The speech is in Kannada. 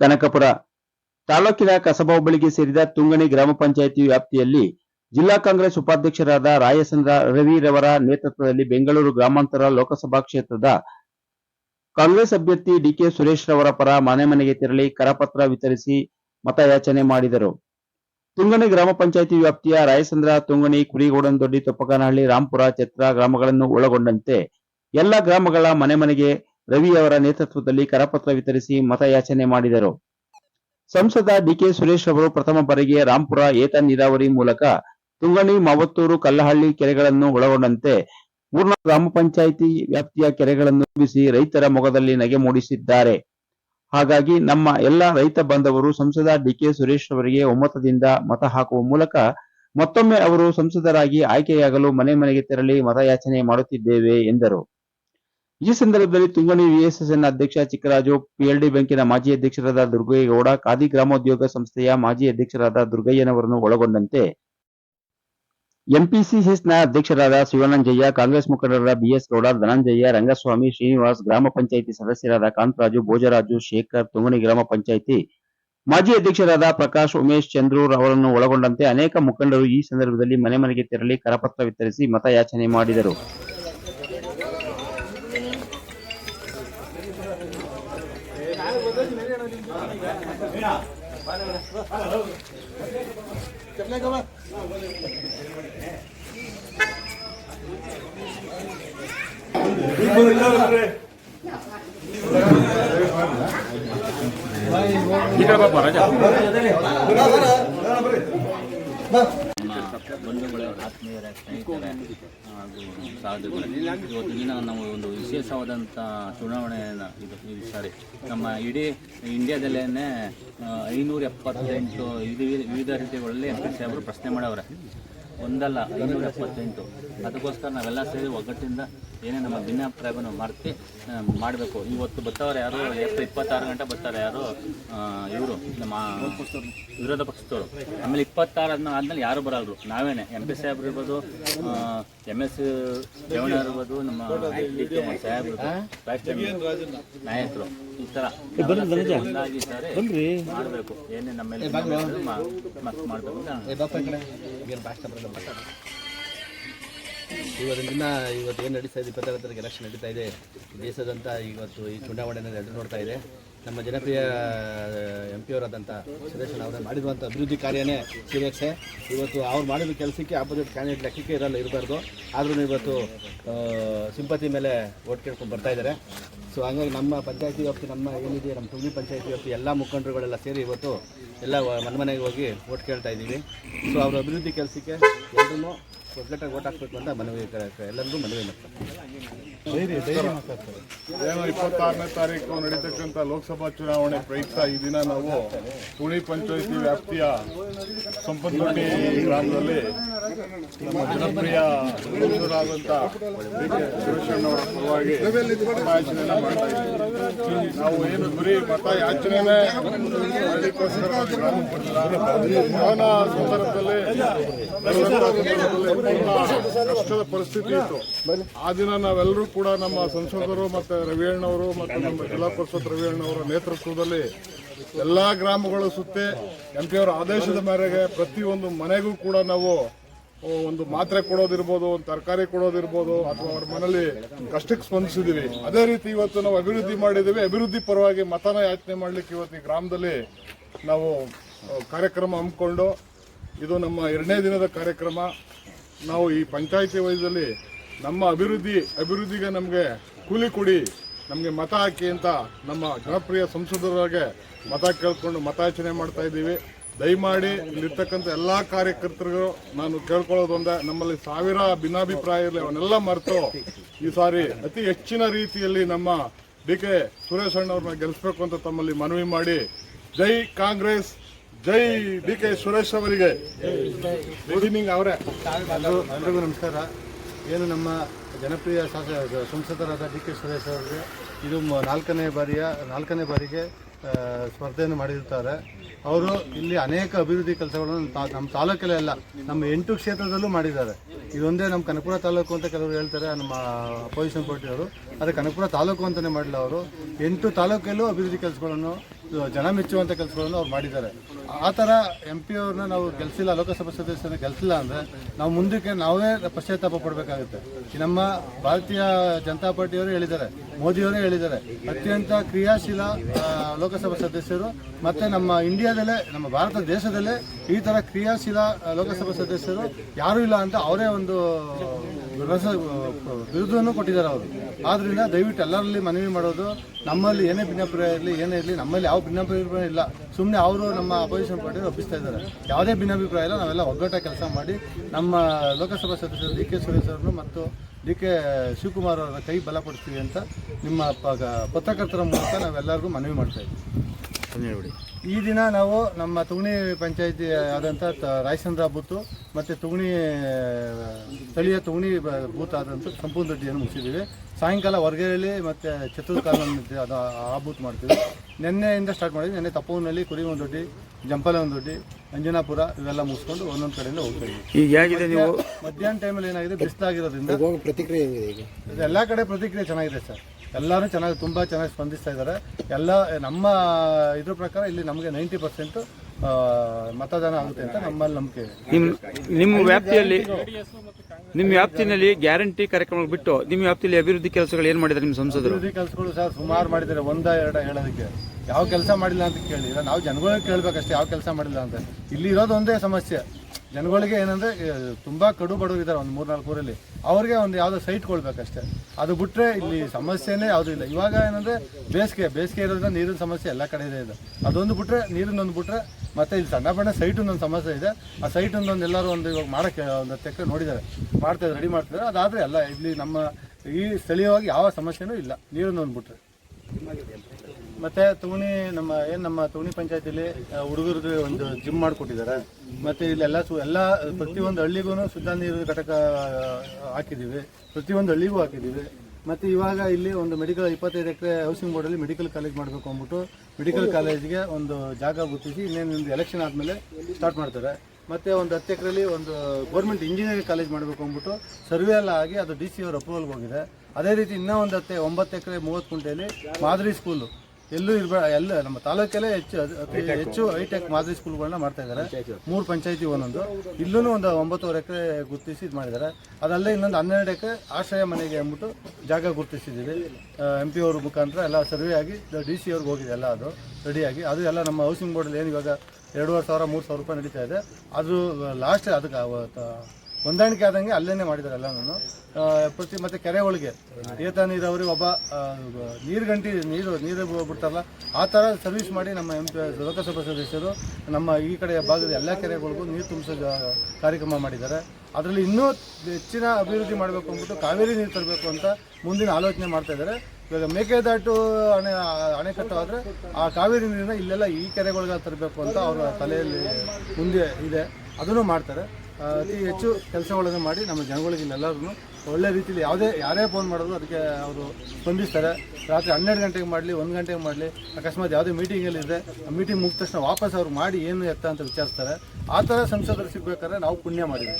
ಕನಕಪುರ ತಾಲೂಕಿನ ಕಸಬಾ ಹೋಬಳಿಗೆ ಸೇರಿದ ತುಂಗಣಿ ಗ್ರಾಮ ಪಂಚಾಯಿತಿ ವ್ಯಾಪ್ತಿಯಲ್ಲಿ ಜಿಲ್ಲಾ ಕಾಂಗ್ರೆಸ್ ಉಪಾಧ್ಯಕ್ಷರಾದ ರಾಯಚಂದ್ರ ರವಿರವರ ನೇತೃತ್ವದಲ್ಲಿ ಬೆಂಗಳೂರು ಗ್ರಾಮಾಂತರ ಲೋಕಸಭಾ ಕ್ಷೇತ್ರದ ಕಾಂಗ್ರೆಸ್ ಅಭ್ಯರ್ಥಿ ಡಿಕೆ ಸುರೇಶ್ ರವರ ಪರ ಮನೆ ಮನೆಗೆ ತೆರಳಿ ಕರಪತ್ರ ವಿತರಿಸಿ ಮತಯಾಚನೆ ಮಾಡಿದರು. ತುಂಗಣಿ ಗ್ರಾಮ ಪಂಚಾಯಿತಿ ವ್ಯಾಪ್ತಿಯ ರಾಯಸಂದ್ರ, ತುಂಗಣಿ ಕುರಿಗೋಡನದೊಡ್ಡಿ ತೊಪ್ಪಕನಹಳ್ಳಿ ರಾಂಪುರ ಛತ್ರ ಗ್ರಾಮಗಳನ್ನು ಒಳಗೊಂಡಂತೆ ಎಲ್ಲ ಗ್ರಾಮಗಳ ಮನೆ ಮನೆಗೆ ರವಿಯವರ ನೇತೃತ್ವದಲ್ಲಿ ಕರಪತ್ರ ವಿತರಿಸಿ ಮತಯಾಚನೆ ಮಾಡಿದರು. ಸಂಸದ ಡಿಕೆ ಸುರೇಶ್ ಅವರು ಪ್ರಥಮ ಬಾರಿಗೆ ರಾಂಪುರ ಏತ ನೀರಾವರಿ ಮೂಲಕ ತುಂಗಣಿ, ಮಾವತ್ತೂರು, ಕಲ್ಲಹಳ್ಳಿ ಕೆರೆಗಳನ್ನು ಒಳಗೊಂಡಂತೆ ಪೂರ್ಣ ಗ್ರಾಮ ಪಂಚಾಯಿತಿ ವ್ಯಾಪ್ತಿಯ ಕೆರೆಗಳನ್ನು ತುಂಬಿಸಿ ರೈತರ ಮೊಗದಲ್ಲಿ ನಗೆ ಮೂಡಿಸಿದ್ದಾರೆ. ಹಾಗಾಗಿ ನಮ್ಮ ಎಲ್ಲ ರೈತ ಬಾಂಧವರು ಸಂಸದ ಡಿಕೆ ಸುರೇಶ್ ಅವರಿಗೆ ಒಮ್ಮತದಿಂದ ಮತ ಹಾಕುವ ಮೂಲಕ ಮತ್ತೊಮ್ಮೆ ಅವರು ಸಂಸದರಾಗಿ ಆಯ್ಕೆಯಾಗಲು ಮನೆ ಮನೆಗೆ ತೆರಳಿ ಮತಯಾಚನೆ ಮಾಡುತ್ತಿದ್ದೇವೆ ಎಂದರು. ಈ ಸಂದರ್ಭದಲ್ಲಿ ತುಂಗಣಿ ವಿಎಸ್ಎಸ್ಎನ್ ಅಧ್ಯಕ್ಷ ಚಿಕ್ಕರಾಜು ಪಿಎಲ್ಡಿ ಬ್ಯಾಂಕಿನ ಮಾಜಿ ಅಧ್ಯಕ್ಷರಾದ ದುರ್ಗಯ್ಯಗೌಡ ಖಾದಿ ಗ್ರಾಮೋದ್ಯೋಗ ಸಂಸ್ಥೆಯ ಮಾಜಿ ಅಧ್ಯಕ್ಷರಾದ ದುರ್ಗಯ್ಯನವರನ್ನು ಒಳಗೊಂಡಂತೆ ಎಂಪಿಸಿಎಸ್ನ ಅಧ್ಯಕ್ಷರಾದ ಶಿವಾನಂಜಯ್ಯ, ಕಾಂಗ್ರೆಸ್ ಮುಖಂಡರಾದ ಬಿಎಸ್ ಗೌಡ, ಧನಂಜಯ್ಯ, ರಂಗಸ್ವಾಮಿ, ಶ್ರೀನಿವಾಸ್ ಗ್ರಾಮ ಪಂಚಾಯಿತಿ ಸದಸ್ಯರಾದ ಕಾಂತರಾಜು, ಭೋಜರಾಜು, ಶೇಖರ್, ತುಂಗಣಿ ಗ್ರಾಮ ಪಂಚಾಯಿತಿ ಮಾಜಿ ಅಧ್ಯಕ್ಷರಾದ ಪ್ರಕಾಶ್, ಉಮೇಶ್ ಚಂದ್ರೂರ್ ಅವರನ್ನು ಒಳಗೊಂಡಂತೆ ಅನೇಕ ಮುಖಂಡರು ಈ ಸಂದರ್ಭದಲ್ಲಿ ಮನೆ ಮನೆಗೆ ತೆರಳಿ ಕರಪತ್ರ ವಿತರಿಸಿ ಮತಯಾಚನೆ ಮಾಡಿದರು. ಹೀರಾ ಬಾಬು ರಾಜ ಬಂಧುಗಳೇ, ಆತ್ಮೀಯರ, ಸ್ನೇಹಿತರೆ ಹಾಗೂ ಸಾಧುಗಳೇ. ಇವತ್ತು ದಿನ ನಾವು ಒಂದು ವಿಶೇಷವಾದಂಥ ಚುನಾವಣೆಯನ್ನು ಇದು ಈ ಸಾರಿ ನಮ್ಮ ಇಡೀ ಇಂಡಿಯಾದಲ್ಲೇ ಐನೂರ ಎಪ್ಪತ್ತೆಂಟು ಇದು ವಿವಿಧ ರೀತಿಗಳಲ್ಲಿ ಎಂ ಪಿ ಸಾಹೇಬರು ಪ್ರಶ್ನೆ ಮಾಡವ್ರೆ. ಒಂದಲ್ಲ ಐನೂರ ಎಪ್ಪತ್ತೆಂಟು. ಅದಕ್ಕೋಸ್ಕರ ನಾವೆಲ್ಲ ಸೇರಿ ಒಗ್ಗಟ್ಟಿಂದ ಏನೇ ನಮ್ಮ ಭಿನ್ನಾಭಿಪ್ರಾಯವನ್ನು ಮಾಡ್ತಿ ಮಾಡಬೇಕು. ಇವತ್ತು ಬರ್ತಾವ್ರೆ ಯಾರು? ಎಷ್ಟು ಇಪ್ಪತ್ತಾರು ಗಂಟೆ ಬರ್ತಾರೆ ಯಾರು? ಇವರು ನಮ್ಮ ವಿರೋಧ ಪಕ್ಷದವರು. ಆಮೇಲೆ ಇಪ್ಪತ್ತಾರು ಆದ್ಮೇಲೆ ಆದ್ಮೇಲೆ ಯಾರು ಬರಲ್ರು? ನಾವೇನೆ. ಎಂ ಪಿ ಸಾಹೇಬ್ರು ಇರ್ಬೋದು ಎಂ ಎಸ್ ರೇವಣ್ಣ ಇರ್ಬೋದು ನಮ್ಮ ಸಾಹೇಬ್ರು ರಾಷ್ಟ್ರೀಯ ನಾಯಕರು. ಈ ಥರ ಒಂದಾಗಿ ಸಾರಿ ಮಾಡಬೇಕು. ಏನೇ ನಮ್ಮ ಮಾಡಬೇಕು ಅಂತ ಇವತ್ತಿನ ದಿನ ಇವತ್ತು ಏನು ನಡೀತಾ ಇದೆ ಇಪ್ಪತ್ತಾರು ತಾರೀಕು ಎಲೆಕ್ಷನ್ ನಡೀತಾ ಇದೆ. ದೇಶದಂತ ಇವತ್ತು ಈ ಚುನಾವಣೆಯನ್ನು ಎದುರು ನೋಡ್ತಾ ಇದೆ. ನಮ್ಮ ಜನಪ್ರಿಯ ಎಂ ಪಿ ಅವರಾದಂಥ ಸುರೇಶನ್ ಅವರು ಮಾಡಿರುವಂಥ ಅಭಿವೃದ್ಧಿ ಕಾರ್ಯನೇ ಸೀರಿಯಸ್ಸೇ ಇವತ್ತು ಅವ್ರು ಮಾಡಿದ ಕೆಲಸಕ್ಕೆ ಆಪೋಸಿಟ್ ಕ್ಯಾಂಡಿಡೇಟ್ ಲೆಕ್ಕಕ್ಕೆ ಇರಲ್ಲ, ಇರಬಾರ್ದು. ಆದ್ರೂ ಇವತ್ತು ಸಿಂಪತಿ ಮೇಲೆ ಓಟ್ ಕೇಳ್ಕೊಂಡು ಬರ್ತಾ ಇದ್ದಾರೆ. ಸೊ ಹಂಗಾಗಿ ನಮ್ಮ ಪಂಚಾಯತಿ ವ್ಯಾಪ್ತಿ, ನಮ್ಮ ಏನಿದೆ, ನಮ್ಮ ತುಂಬಿ ಪಂಚಾಯತಿ ವ್ಯಾಪ್ತಿ ಎಲ್ಲ ಮುಖಂಡರುಗಳೆಲ್ಲ ಸೇರಿ ಇವತ್ತು ಎಲ್ಲ ಮನೆ ಮನೆಗೆ ಹೋಗಿ ಓಟ್ ಕೇಳ್ತಾ ಇದ್ದೀವಿ. ಸೊ ಅವ್ರ ಅಭಿವೃದ್ಧಿ ಕೆಲಸಕ್ಕೆ ಎಲ್ಲರೂ ಒಗ್ಗಟ್ಟಾಗಿ ಓಟ್ ಹಾಕ್ಬೇಕು ಅಂತ ಮನವಿ ಎಲ್ಲರಿಗೂ ಮನವಿ ಮಾಡ್ತಾರೆ ಏನು ಇಪ್ಪತ್ತಾರನೇ ತಾರೀಕು ನಡೀತಕ್ಕಂಥ ಲೋಕಸಭಾ ಚುನಾವಣೆ ಪ್ರಯುಕ್ತ ಈ ದಿನ ನಾವು ತುಳಿ ಪಂಚಾಯಿತಿ ವ್ಯಾಪ್ತಿಯ ಸಂಪನ್ಮೂರ್ತಿ ಗ್ರಾಮದಲ್ಲಿ ನಮ್ಮ ಜನಪ್ರಿಯ ಸದಸ್ಯರಾದಂಥ ಸುರೇಶಣ್ಣವರ ಪರವಾಗಿ ಮಾಡ್ತಾ ಇದ್ದೀವಿ. ನಾವು ಏನು ಗುರಿ ಮತ ಯಾಚನೆ ಮಾಡಲಿಕ್ಕೋಸ್ಕರ ಗ್ರಾಮಕ್ಕೆ ಬಂದಿಲ್ಲ. ಕೊರೋನಾ ಸಂದರ್ಭದಲ್ಲಿ ಕಷ್ಟದ ಪರಿಸ್ಥಿತಿ ಇತ್ತು. ಆ ದಿನ ನಾವೆಲ್ಲರೂ ಕೂಡ ನಮ್ಮ ಸಂಸದರು ಮತ್ತು ರವಿಯಣ್ಣವರು ಮತ್ತು ನಮ್ಮ ಜಿಲ್ಲಾ ಪರಿಷತ್ ರವಿಯಣ್ಣವರ ನೇತೃತ್ವದಲ್ಲಿ ಎಲ್ಲ ಗ್ರಾಮಗಳ ಸುತ್ತಿ ಎಂ ಪಿ ಅವರ ಆದೇಶದ ಮೇರೆಗೆ ಪ್ರತಿಯೊಂದು ಮನೆಗೂ ಕೂಡ ನಾವು ಒಂದು ಮಾತ್ರೆ ಕೊಡೋದಿರ್ಬೋದು, ಒಂದು ತರಕಾರಿ ಕೊಡೋದಿರ್ಬೋದು ಅಥವಾ ಅವ್ರ ಮನೇಲಿ ಕಷ್ಟಕ್ಕೆ ಸ್ಪಂದಿಸಿದೀವಿ. ಅದೇ ರೀತಿ ಇವತ್ತು ನಾವು ಅಭಿವೃದ್ಧಿ ಮಾಡಿದ್ದೀವಿ ಅಭಿವೃದ್ಧಿ ಪರವಾಗಿ ಮತನ ಯಾಚನೆ ಮಾಡಲಿಕ್ಕೆ ಇವತ್ತು ಈ ಗ್ರಾಮದಲ್ಲಿ ನಾವು ಕಾರ್ಯಕ್ರಮ ಹಮ್ಮಿಕೊಂಡು, ಇದು ನಮ್ಮ ಎರಡನೇ ದಿನದ ಕಾರ್ಯಕ್ರಮ. ನಾವು ಈ ಪಂಚಾಯಿತಿ ವಯಸ್ಸಲ್ಲಿ ನಮ್ಮ ಅಭಿವೃದ್ಧಿ, ಅಭಿವೃದ್ಧಿಗೆ ನಮಗೆ ಕೂಲಿ ಕೊಡಿ, ನಮಗೆ ಮತ ಹಾಕಿ ಅಂತ ನಮ್ಮ ಜನಪ್ರಿಯ ಸಂಸದರಾಗೆ ಮತ ಕೇಳ್ಕೊಂಡು ಮತಯಾಚನೆ ಮಾಡ್ತಾ ಇದ್ದೀವಿ. ದಯಮಾಡಿ ಇಲ್ಲಿರ್ತಕ್ಕಂಥ ಎಲ್ಲ ಕಾರ್ಯಕರ್ತರಿಗೂ ನಾನು ಕೇಳ್ಕೊಳ್ಳೋದೊಂದೇ, ನಮ್ಮಲ್ಲಿ ಸಾವಿರ ಭಿನ್ನಾಭಿಪ್ರಾಯ ಇರಲಿ ಅವನ್ನೆಲ್ಲ ಮರೆತು ಈ ಸಾರಿ ಅತಿ ಹೆಚ್ಚಿನ ರೀತಿಯಲ್ಲಿ ನಮ್ಮ ಡಿ ಕೆ ಸುರೇಶ್ ಅಣ್ಣವ್ರನ್ನ ಗೆಲ್ಲಿಸ್ಬೇಕು ಅಂತ ತಮ್ಮಲ್ಲಿ ಮನವಿ ಮಾಡಿ, ಜೈ ಕಾಂಗ್ರೆಸ್, ಜೈ ಡಿ ಕೆ ಸುರೇಶ್ ಅವರಿಗೆ. ಅವರೇ. ಎಲ್ಲರಿಗೂ ನಮಸ್ಕಾರ. ಏನು ನಮ್ಮ ಜನಪ್ರಿಯ ಶಾಸ, ಸಂಸದರಾದ ಡಿ ಕೆ ಸುರೇಶ್ ಅವರಿಗೆ ಇದು ನಾಲ್ಕನೇ ಬಾರಿಯ, ನಾಲ್ಕನೇ ಬಾರಿಗೆ ಸ್ಪರ್ಧೆಯನ್ನು ಮಾಡಿರುತ್ತಾರೆ. ಅವರು ಇಲ್ಲಿ ಅನೇಕ ಅಭಿವೃದ್ಧಿ ಕೆಲಸಗಳನ್ನು ನಮ್ಮ ತಾಲೂಕಲ್ಲೇ ಅಲ್ಲ, ನಮ್ಮ ಎಂಟು ಕ್ಷೇತ್ರದಲ್ಲೂ ಮಾಡಿದ್ದಾರೆ. ಇದೊಂದೇ ನಮ್ಮ ಕನಕಪುರ ತಾಲೂಕು ಅಂತ ಕೆಲವರು ಹೇಳ್ತಾರೆ, ನಮ್ಮ ಅಪೋಸಿಷನ್ ಪಾರ್ಟಿಯವರು ಆದರೆ ಕನಕಪುರ ತಾಲೂಕು ಅಂತಲೇ ಮಾಡಲಿಲ್ಲ ಅವರು. ಎಂಟು ತಾಲೂಕಲ್ಲೂ ಅಭಿವೃದ್ಧಿ ಕೆಲಸಗಳನ್ನು ಜನ ಮೆಚ್ಚುವಂಥ ಕೆಲಸಗಳನ್ನು ಅವ್ರು ಮಾಡಿದ್ದಾರೆ. ಆ ಥರ ಎಂ ಪಿ ಅವ್ರನ್ನ ನಾವು ಗೆಲ್ಸಿಲ್ಲ, ಲೋಕಸಭಾ ಸದಸ್ಯರನ್ನ ಗೆಲ್ಸಿಲ್ಲ ಅಂದರೆ ನಾವು ಮುಂದಕ್ಕೆ ನಾವೇ ಪಶ್ಚಾತ್ತಾಪ ಪಡಬೇಕಾಗುತ್ತೆ. ನಮ್ಮ ಭಾರತೀಯ ಜನತಾ ಪಾರ್ಟಿಯವರು ಹೇಳಿದ್ದಾರೆ, ಮೋದಿಯವರೇ ಹೇಳಿದ್ದಾರೆ. ಅತ್ಯಂತ ಕ್ರಿಯಾಶೀಲ ಲೋಕಸಭಾ ಸದಸ್ಯರು ಮತ್ತು ನಮ್ಮ ಇಂಡಿಯಾದಲ್ಲೇ, ನಮ್ಮ ಭಾರತ ದೇಶದಲ್ಲೇ ಈ ಥರ ಕ್ರಿಯಾಶೀಲ ಲೋಕಸಭಾ ಸದಸ್ಯರು ಯಾರೂ ಇಲ್ಲ ಅಂತ ಅವರೇ ಒಂದು ವಿರುದ್ಧವನ್ನು ಕೊಟ್ಟಿದ್ದಾರೆ ಅವರು. ಆದ್ದರಿಂದ ದಯವಿಟ್ಟು ಎಲ್ಲರಲ್ಲಿ ಮನವಿ ಮಾಡೋದು, ನಮ್ಮಲ್ಲಿ ಏನೇ ಭಿನ್ನಾಭಿಪ್ರಾಯ ಇರಲಿ, ಏನೇ ಇರಲಿ, ನಮ್ಮಲ್ಲಿ ಯಾವ ಭಿನ್ನಾಭಿಪ್ರಾಯ ಇಲ್ಲ. ಸುಮ್ಮನೆ ಅವರು ನಮ್ಮ ಅಪೋಸಿಷನ್ ಪಾರ್ಟಿ ಒಪ್ಪಿಸ್ತಾ ಇದ್ದಾರೆ. ಯಾವುದೇ ಭಿನ್ನಾಭಿಪ್ರಾಯ ಇಲ್ಲ. ನಾವೆಲ್ಲ ಒಗ್ಗಟ್ಟಾಗಿ ಕೆಲಸ ಮಾಡಿ ನಮ್ಮ ಲೋಕಸಭಾ ಸದಸ್ಯರು ಡಿ ಕೆ ಸುರೇಶ್ ಅವರನ್ನು ಮತ್ತು ಡಿ ಕೆ ಶಿವಕುಮಾರ್ ಅವರ ಕೈ ಬಲಪಡಿಸ್ತೀವಿ ಅಂತ ನಿಮ್ಮ ಪತ್ರಕರ್ತರ ಮೂಲಕ ನಾವೆಲ್ಲರಿಗೂ ಮನವಿ ಮಾಡ್ತಾ ಇದ್ದೀವಿ. ಈ ದಿನ ನಾವು ನಮ್ಮ ತುಗಣಿ ಪಂಚಾಯತಿ ಆದಂಥ ರಾಯಚಂದ್ರ ಬೂತು ಮತ್ತು ತುಗಣಿ ಸ್ಥಳೀಯ ತುಗಣಿ ಬ- ಬೂತ್ ಆದಂಥ ಸಂಪೂರ್ಣ ದೊಡ್ಡಿಯನ್ನು ಮುಗಿಸಿದ್ದೀವಿ. ಸಾಯಂಕಾಲ ಹೊರಗೆರೆಯಲ್ಲಿ ಮತ್ತು ಚತುರ್ಕಾಲ ಅದು ಆ ಬೂತ್ ಮಾಡ್ತೀವಿ. ನಿನ್ನೆಯಿಂದ ಸ್ಟಾರ್ಟ್ ಮಾಡಿದ್ವಿ. ನಿನ್ನೆ ತಪ್ಪೂರಿನಲ್ಲಿ ಕುರಿ ಒಂದು ದೊಡ್ಡಿ ಜಂಪಲ ಒಂದು ದೊಡ್ಡಿ ಅಂಜನಾಪುರ ಇವೆಲ್ಲ ಮುಗಿಸ್ಕೊಂಡು ಒಂದೊಂದು ಕಡೆಯಿಂದ ಹೋಗ್ತಾ ಇದ್ದೀವಿ. ಈಗ ಹೇಗಿದೆ ನೀವು? ಮಧ್ಯಾಹ್ನ ಟೈಮಲ್ಲಿ ಏನಾಗಿದೆ? ಬಿಸಿಲಾಗಿರೋದ್ರಿಂದ ಪ್ರತಿಕ್ರಿಯೆ ಹೆಂಗಿದೆ ಈಗ? ಎಲ್ಲ ಕಡೆ ಪ್ರತಿಕ್ರಿಯೆ ಚೆನ್ನಾಗಿದೆ ಸರ್. ಎಲ್ಲರೂ ಚೆನ್ನಾಗಿ ತುಂಬ ಚೆನ್ನಾಗಿ ಸ್ಪಂದಿಸ್ತಾ ಇದ್ದಾರೆ. ಎಲ್ಲ ನಮ್ಮ ಇದ್ರ ಪ್ರಕಾರ ಇಲ್ಲಿ ನಮಗೆ ನೈಂಟಿ ಪರ್ಸೆಂಟು ಮತದಾನ ಆಗುತ್ತೆ ಅಂತ ನಮ್ಮಲ್ಲಿ ನಂಬಿಕೆ ನಿಮ್ಮ ವ್ಯಾಪ್ತಿಯಲ್ಲಿ ನಿಮ್ಮ ವ್ಯಾಪ್ತಿನಲ್ಲಿ ಗ್ಯಾರಂಟಿ ಕಾರ್ಯಕ್ರಮ ಬಿಟ್ಟು ನಿಮ್ಮ ವ್ಯಾಪ್ತಿಯಲ್ಲಿ ಅಭಿವೃದ್ಧಿ ಕೆಲಸಗಳು ಏನ್ ಮಾಡಿದ್ದಾರೆ ನಿಮ್ಮ ಸಂಸದರು? ಅಭಿವೃದ್ಧಿ ಕೆಲಸಗಳು ಸರ್ ಸುಮಾರು ಮಾಡಿದ್ದಾರೆ ಒಂದ ಎರಡ ಹೇಳೋದಕ್ಕೆ. ಯಾವ ಕೆಲಸ ಮಾಡಿಲ್ಲ ಅಂತ ಕೇಳಿ. ಇಲ್ಲ ನಾವು ಜನಗಳಿಗೆ ಕೇಳಬೇಕಷ್ಟೇ ಯಾವ ಕೆಲಸ ಮಾಡಿಲ್ಲ ಅಂತ. ಇಲ್ಲಿ ಇರೋದು ಒಂದೇ ಸಮಸ್ಯೆ. ಜನಗಳಿಗೆ ಏನಂದ್ರೆ ತುಂಬಾ ಕಡು ಬಡವರು ಇದ್ದಾರೆ ಒಂದು ಮೂರ್ನಾಲ್ಕು ಊರಲ್ಲಿ. ಅವ್ರಿಗೆ ಒಂದು ಯಾವುದೋ ಸೈಟ್ ಕೊಡ್ಬೇಕಷ್ಟೇ. ಅದು ಬಿಟ್ರೆ ಇಲ್ಲಿ ಸಮಸ್ಯೆನೇ ಯಾವುದೂ ಇಲ್ಲ. ಇವಾಗ ಏನಂದ್ರೆ, ಬೇಸಿಗೆ ಬೇಸಿಗೆ ಇರೋದ್ರಿಂದ ನೀರಿನ ಸಮಸ್ಯೆ ಎಲ್ಲ ಕಡೆ ಇದೆ ಇದು. ಅದೊಂದು ಬಿಟ್ರೆ ನೀರಿನೊಂದು ಬಿಟ್ರೆ, ಮತ್ತೆ ಇಲ್ಲಿ ಸಣ್ಣ ಬಣ್ಣ ಒಂದು ಸಮಸ್ಯೆ ಇದೆ. ಆ ಸೈಟ್ ಒಂದು ಎಲ್ಲರೂ ಒಂದು ಇವಾಗ ಮಾಡಕ್ಕೆ, ಒಂದು ತೆಕ್ಕ ನೋಡಿದ್ದಾರೆ. ಮಾಡ್ತಾ ರೆಡಿ ಮಾಡ್ತಿದ್ದಾರೆ. ಅದಾದ್ರೆ ಎಲ್ಲ ಇಲ್ಲಿ ನಮ್ಮ ಈ ಸ್ಥಳೀಯವಾಗಿ ಯಾವ ಸಮಸ್ಯೆನೂ ಇಲ್ಲ. ನೀರನ್ನೊಂದು ಬಿಟ್ರೆ. ಮತ್ತೆ ತುಣಿ ನಮ್ಮ, ಏನು ನಮ್ಮ ತುಣಿ ಪಂಚಾಯತಿಲಿ ಹುಡುಗರಿಗೆ ಒಂದು ಜಿಮ್ ಮಾಡಿಕೊಟ್ಟಿದ್ದಾರೆ. ಮತ್ತೆ ಇಲ್ಲೆಲ್ಲ ಸು, ಎಲ್ಲ ಪ್ರತಿಯೊಂದು ಹಳ್ಳಿಗೂ ಶುದ್ಧ ನೀರು ಘಟಕ ಹಾಕಿದ್ದೀವಿ. ಪ್ರತಿಯೊಂದು ಹಳ್ಳಿಗೂ ಹಾಕಿದ್ದೀವಿ. ಮತ್ತೆ ಇವಾಗ ಇಲ್ಲಿ ಒಂದು ಮೆಡಿಕಲ್ ಇಪ್ಪತ್ತೈದು ಎಕರೆ ಹೌಸಿಂಗ್ ಬೋರ್ಡಲ್ಲಿ ಮೆಡಿಕಲ್ ಕಾಲೇಜ್ ಮಾಡಬೇಕು ಅಂದ್ಬಿಟ್ಟು ಮೆಡಿಕಲ್ ಕಾಲೇಜ್ಗೆ ಒಂದು ಜಾಗ ಗುರುತಿಸಿ ಇನ್ನೇನು ಎಲೆಕ್ಷನ್ ಆದಮೇಲೆ ಸ್ಟಾರ್ಟ್ ಮಾಡ್ತಾರೆ. ಮತ್ತೆ ಒಂದು ಹತ್ತು ಎಕರೆಲಿ ಒಂದು ಗೌರ್ಮೆಂಟ್ ಇಂಜಿನಿಯರಿಂಗ್ ಕಾಲೇಜ್ ಮಾಡಬೇಕು ಅಂದ್ಬಿಟ್ಟು ಸರ್ವೆ ಎಲ್ಲ ಆಗಿ ಅದು ಡಿ ಸಿ ಅವ್ರ ಅಪ್ರೂವಲ್ಗೆ ಹೋಗಿದೆ. ಅದೇ ರೀತಿ ಇನ್ನೂ ಒಂದು ಹತ್ತೆ, ಒಂಬತ್ತು ಎಕರೆ ಮೂವತ್ತು ಕುಂಟೆಯಲ್ಲಿ ಮಾದರಿ ಸ್ಕೂಲು ಎಲ್ಲೂ ಇರಬೇಡ ಎಲ್ಲ ನಮ್ಮ ತಾಲೂಕಲ್ಲೇ ಹೆಚ್ಚು ಅತಿ ಹೆಚ್ಚು ಹೈಟೆಕ್ ಮಾದರಿ ಸ್ಕೂಲ್ಗಳನ್ನ ಮಾಡ್ತಾ ಇದ್ದಾರೆ. ಮೂರು ಪಂಚಾಯತಿ ಒಂದೊಂದು. ಇಲ್ಲೂ ಒಂದು ಒಂಬತ್ತುವರೆ ಎಕರೆ ಗುರುತಿಸಿ ಇದು ಮಾಡಿದ್ದಾರೆ. ಅದಲ್ಲೇ ಇನ್ನೊಂದು ಹನ್ನೆರಡು ಎಕರೆ ಆಶ್ರಯ ಮನೆಗೆ ಅಂದ್ಬಿಟ್ಟು ಜಾಗ ಗುರುತಿಸಿದ್ದೀವಿ. ಎಂ ಪಿ ಅವ್ರ ಮುಖಾಂತರ ಎಲ್ಲ ಸರ್ವೆ ಆಗಿ ಡಿ ಸಿ ಅವ್ರಿಗೆ ಹೋಗಿದೆ ಎಲ್ಲ ಅದು ರೆಡಿಯಾಗಿ ಅದು ಎಲ್ಲ ನಮ್ಮ ಹೌಸಿಂಗ್ ಬೋರ್ಡಲ್ಲಿ ಏನು ಇವಾಗ ಎರಡೂವರೆ ಸಾವಿರ ಮೂರು ಸಾವಿರ ರೂಪಾಯಿ ನಡೀತಾ ಇದೆ. ಅದು ಲಾಸ್ಟ್ ಅದಕ್ಕೆ ಹೊಂದಾಣಿಕೆ ಆದಂಗೆ ಅಲ್ಲೇ ಮಾಡಿದ್ದಾರೆ ನಾನು ಪ್ರತಿ ಮತ್ತೆ ಕೆರೆಗಳಿಗೆ ಏತ ನೀರಾವರಿ, ಒಬ್ಬ ನೀರು ಗಂಟಿ, ನೀರು ನೀರು ಬಿಡ್ತಾರಲ್ಲ ಆ ಥರ ಸರ್ವಿಸ್ ಮಾಡಿ ನಮ್ಮ ಎಂ ಪಿ ಲೋಕಸಭಾ ಸದಸ್ಯರು, ನಮ್ಮ ಈ ಕಡೆ ಭಾಗದ ಎಲ್ಲ ಕೆರೆಗಳಿಗೂ ನೀರು ತುಂಬಿಸೋ ಕಾರ್ಯಕ್ರಮ ಮಾಡಿದ್ದಾರೆ. ಅದರಲ್ಲಿ ಇನ್ನೂ ಹೆಚ್ಚಿನ ಅಭಿವೃದ್ಧಿ ಮಾಡಬೇಕು ಅಂದ್ಬಿಟ್ಟು ಕಾವೇರಿ ನೀರು ತರಬೇಕು ಅಂತ ಮುಂದಿನ ಆಲೋಚನೆ ಮಾಡ್ತಾ ಇದ್ದಾರೆ. ಇವಾಗ ಮೇಕೆದಾಟು ಅಣೆ ಅಣೆಕಟ್ಟು ಆದರೆ ಆ ಕಾವೇರಿ ನೀರನ್ನ ಇಲ್ಲೆಲ್ಲ ಈ ಕೆರೆಗಳಿಗೆ ತರಬೇಕು ಅಂತ ಅವರ ತಲೆಯಲ್ಲಿ ಮುಂದೆ ಇದೆ. ಅದನ್ನು ಮಾಡ್ತಾರೆ. ಅತಿ ಹೆಚ್ಚು ಕೆಲಸಗಳನ್ನು ಮಾಡಿ ನಮ್ಮ ಜನಗಳಿಗೆ ಇಲ್ಲೆಲ್ಲರೂ ಒಳ್ಳೆ ರೀತಿಯಲ್ಲಿ ಯಾವುದೇ ಯಾರೇ ಫೋನ್ ಮಾಡಿದ್ರು ಅದಕ್ಕೆ ಅವರು ಸ್ಪಂದಿಸ್ತಾರೆ. ರಾತ್ರಿ ಹನ್ನೆರಡು ಗಂಟೆಗೆ ಮಾಡಲಿ, ಒಂದು ಗಂಟೆಗೆ ಮಾಡಲಿ, ಅಕಸ್ಮಾತ್ ಯಾವುದೇ ಮೀಟಿಂಗಲ್ಲಿದೆ ಆ ಮೀಟಿಂಗ್ ಮುಗಿದ ತಕ್ಷಣ ವಾಪಸ್ ಅವ್ರು ಮಾಡಿ ಏನು ಎತ್ತ ಅಂತ ವಿಚಾರಿಸ್ತಾರೆ. ಆ ಥರ ಸಂಸದರು ಸಿಗಬೇಕಾದ್ರೆ ನಾವು ಪುಣ್ಯ ಮಾಡಿದ್ವಿ.